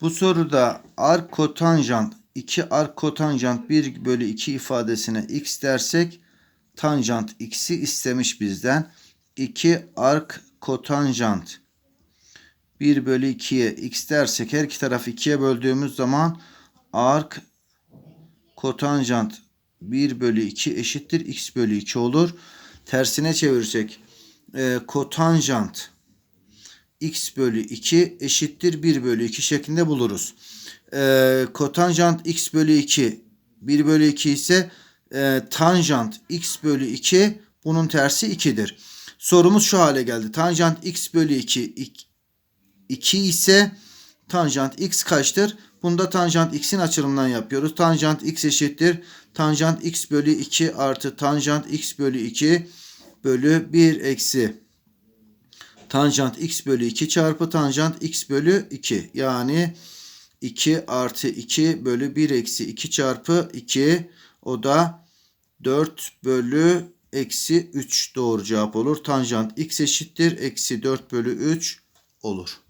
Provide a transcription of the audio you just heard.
Bu soruda ark kotanjant 2 ark kotanjant 1 bölü 2 ifadesine x dersek tanjant x'i istemiş bizden. 2 ark kotanjant 1 bölü 2'ye x dersek her iki tarafı 2'ye böldüğümüz zaman ark kotanjant 1 bölü 2 eşittir x bölü 2 olur. Tersine çevirsek e, kotanjant x bölü 2 eşittir 1 bölü 2 şeklinde buluruz. E, kotanjant x bölü 2 1 bölü 2 ise e, tanjant x bölü 2 bunun tersi 2'dir. Sorumuz şu hale geldi. Tanjant x bölü 2 2 ise tanjant x kaçtır? Bunda tanjant x'in açılımından yapıyoruz. Tanjant x eşittir. Tanjant x bölü 2 artı tanjant x bölü 2 bölü 1 eksi tanjant x bölü 2 çarpı tanjant x bölü 2. Yani 2 artı 2 bölü 1 eksi 2 çarpı 2 o da 4 bölü eksi 3 doğru cevap olur. Tanjant x eşittir. Eksi 4 bölü 3 olur.